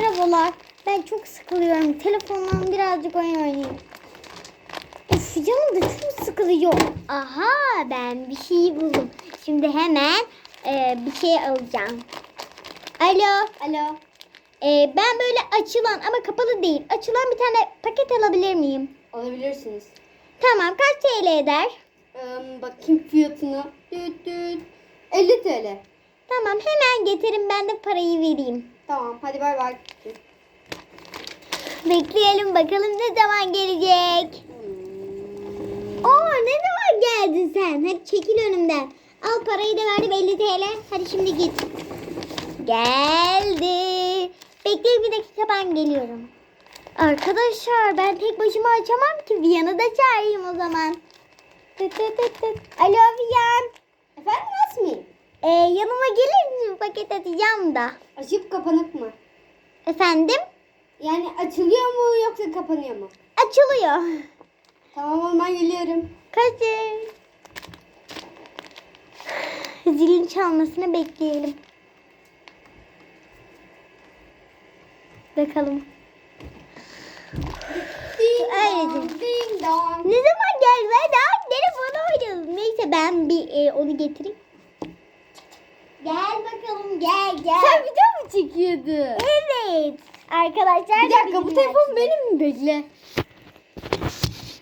merhabalar. Ben çok sıkılıyorum. Telefondan birazcık oyun oynayayım. Of canım da çok sıkılıyor. Aha ben bir şey buldum. Şimdi hemen e, bir şey alacağım. Alo. Alo. E, ben böyle açılan ama kapalı değil. Açılan bir tane paket alabilir miyim? Alabilirsiniz. Tamam kaç TL eder? Ee, bakayım fiyatına. Düt düt. 50 TL. Tamam hemen getirin ben de parayı vereyim. Tamam hadi bay bay. Bekleyelim bakalım ne zaman gelecek. Oo ne zaman geldin sen? Hadi çekil önümden. Al parayı da verdim 50 TL. Hadi şimdi git. Geldi. Bekleyin bir dakika ben geliyorum. Arkadaşlar ben tek başıma açamam ki. Viyan'ı da çağırayım o zaman. Tıt tıt tıt tıt. Alo Viyan. Efendim Asmi? Ee, yanıma gelir misin? Paket atacağım da. Açıp kapanık mı? Efendim? Yani açılıyor mu yoksa kapanıyor mu? Açılıyor. Tamam oğlum ben geliyorum. Kaçın. Zilin çalmasını bekleyelim. Bakalım. Ding Öyle dong, ding dong. Ne zaman gel? Ben daha telefonu oynadım. Neyse ben bir e, onu getireyim. Gel bakalım gel gel. Sen video mu çekiyordun? Evet. Arkadaşlar Bir dakika bu telefon benim mi? Bekle.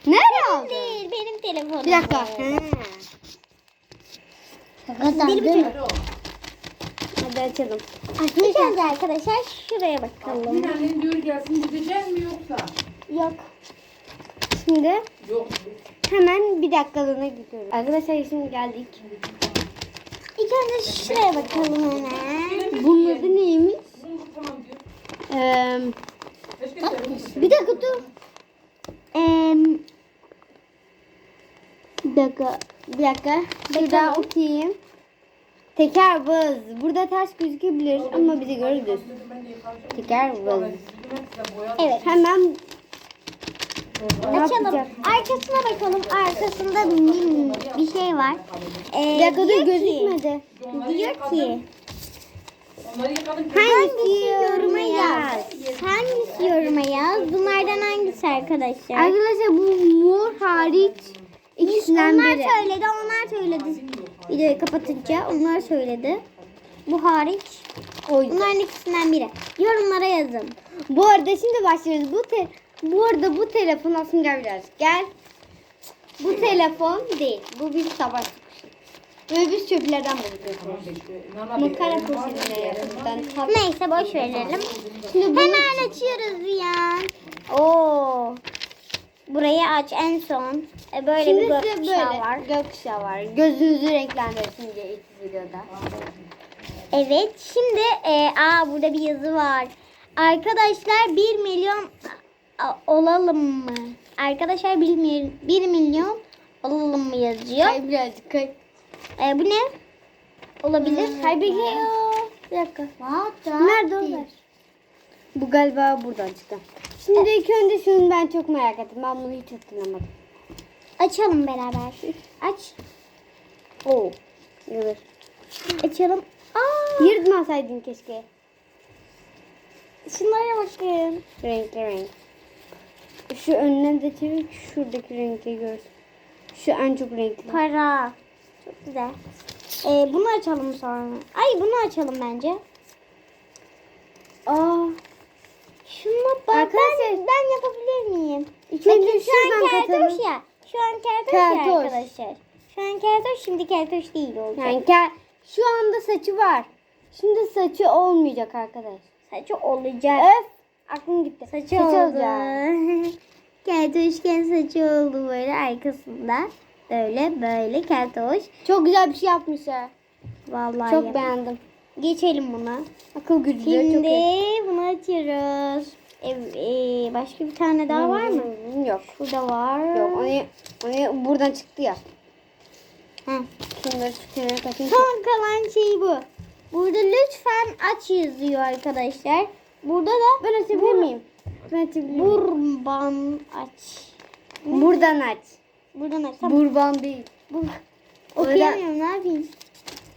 Nerede benim aldın? değil. Benim telefonum. Bir dakika. Benim telefonum. Hadi açalım. İlk önce arkadaşlar şuraya bakalım. Bir annen diyor gelsin gidecek mi yoksa? Yok. Şimdi Yok. hemen bir dakikalığına gidiyoruz. Arkadaşlar şimdi geldik. İlk önce şuraya bakalım hemen. Bunun adı neymiş? Ee, bir dakika dur. Ee, Bir dakika. Bir dakika. Şurada okuyayım. Teker vız. Burada ters gözükebilir ama bizi görürüz. Teker vız. evet. Hemen Açalım. Arkasına bakalım. Arkasında bir, bir şey var. Ee, Bir dakika dur diyor ki- gözükmedi. Diyor ki hangisi yoruma yaz? Hangisi yoruma yaz? Bunlardan hangisi arkadaşlar? Arkadaşlar bu mor hariç ikisinden onlar biri. söyledi, onlar söyledi. Videoyu kapatınca onlar söyledi. Bu hariç Oy. bunların ikisinden biri. Yorumlara yazın. Bu arada şimdi başlıyoruz. Bu te bu arada bu telefon aslında gel biraz. Gel. Bu telefon değil. Bu bir savaş kuşu. Ve biz çöplerden bulduk. Makara poşetine yakından Neyse boş verelim. Şimdi bunu Hemen açıyoruz ya. Oo. Burayı aç en son. E, böyle Şimdi bir size gökkuşağı böyle var. gökkuşağı var. Gözünüzü renklendirsin diye ilk videoda. Evet. Şimdi e, aa burada bir yazı var. Arkadaşlar 1 milyon olalım mı? Arkadaşlar 1, mil, 1 milyon olalım mı yazıyor. Kay birazcık kay. E, bu ne? Olabilir. Kay bir Bir dakika. Nerede o ver? Bu galiba buradan çıktı. Şimdi ilk önce şunu ben çok merak ettim. Ben bunu hiç hatırlamadım. Açalım beraber. Aç. Oo. Evet. Açalım. Aa, Yırtmasaydın keşke. şunlara bakın. Renkli renk. Şu önüne de çevir. Şuradaki renkli görsün. Şu en çok renkli. Para. Çok güzel. Ee, bunu açalım sonra. Ay bunu açalım bence. Aa. Şuna bak. Arkadaşlar- Ben, ben yapabilir miyim? Bakın şu an kertoş katalım. ya. Şu an kertoş, ya Kertoş. arkadaşlar. Şu an kertoş şimdi kertoş değil olacak. Yani ke- şu anda saçı var. Şimdi saçı olmayacak arkadaş. Saçı olacak. Öf. Aklım gitti. Saçı, Saçı oldu. olacak. kertoşken saçı oldu böyle arkasında. Böyle böyle kertoş. Çok güzel bir şey yapmışlar. Vallahi Çok yap- beğendim. Geçelim buna. Akıl çok Şimdi bunu açıyoruz. E, başka bir tane daha var mı? Hmm, Yok. Burada var. Yok onu, onu buradan çıktı ya. Heh. Şunları şu kenara. Son kalan şey bu. Burada lütfen aç yazıyor arkadaşlar. Burada da Ben açabilir miyim? Ben açabilir miyim? burban aç. Buradan aç. Buradan aç. Tamam. Burban değil. Bu. Okuyamıyorum ne yapayım?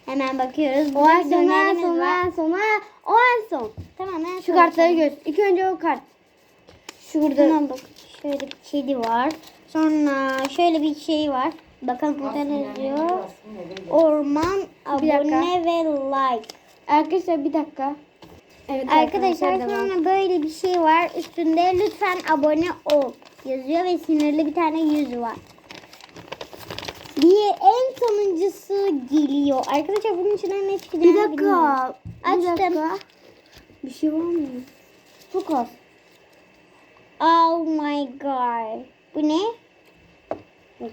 Hemen bakıyoruz. O en son, en son, var. en son, en- o en son. Tamam en Şu son kartları bakalım. göster. İlk önce o kart. Şurada. Tamam bak. Şöyle bir kedi var. Sonra şöyle bir şey var. Bakalım burada ne yazıyor. Orman, abone ve like. Arkadaşlar bir dakika. Evet Arkadaşlar sonra böyle bir şey var. Üstünde lütfen abone ol yazıyor ve sinirli bir tane yüz var. Diye en sonuncusu geliyor. Arkadaşlar bunun içinden ne çıkacağını Bir dakika. bilmiyorum. Bir Açtım. dakika. Bir şey var mı? Çok az. Oh my god. Bu ne?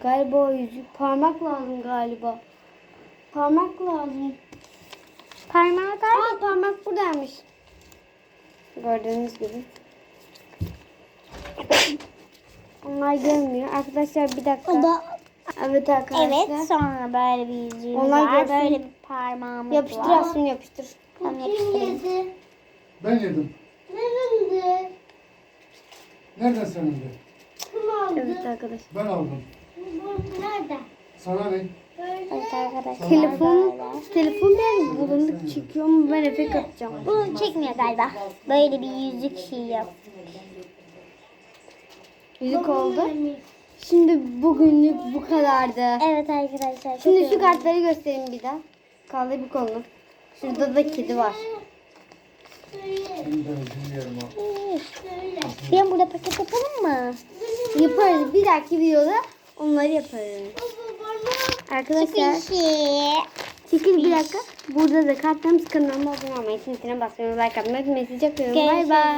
Galiba o yüzük. Parmak lazım galiba. Parmak lazım. Parmağı. Aa parmak buradaymış. Gördüğünüz gibi. Onlar görmüyor. Arkadaşlar bir dakika. Da Evet arkadaşlar. Evet sonra böyle bir yüzüğümüz Onlar var. görsün. Böyle bir parmağımız Yapıştır var. aslında yapıştır. Tamam yapıştırayım. Ben yedim. Nereden senin de? Evet arkadaşlar. Ben aldım. Nerede? Sana ne? Evet arkadaşlar. Telefon, telefon biraz bulanık çıkıyor mu ben efekt atacağım. Bu çekmiyor galiba. Böyle bir yüzük şey yap. Yüzük oldu. Şimdi bugünlük bu kadardı. Evet arkadaşlar. Şimdi şu kartları göstereyim bir daha. Kaldır bir kolunu. Şurada da kedi var. Ben burada paket yapalım mı? Yaparız. Bir dahaki videoda onları yaparız. Arkadaşlar çekil bir dakika. Burada da kartlarımız kanalıma abone olmayı, sinirine basmayı, like atmayı çok seviyorum. Bay bay.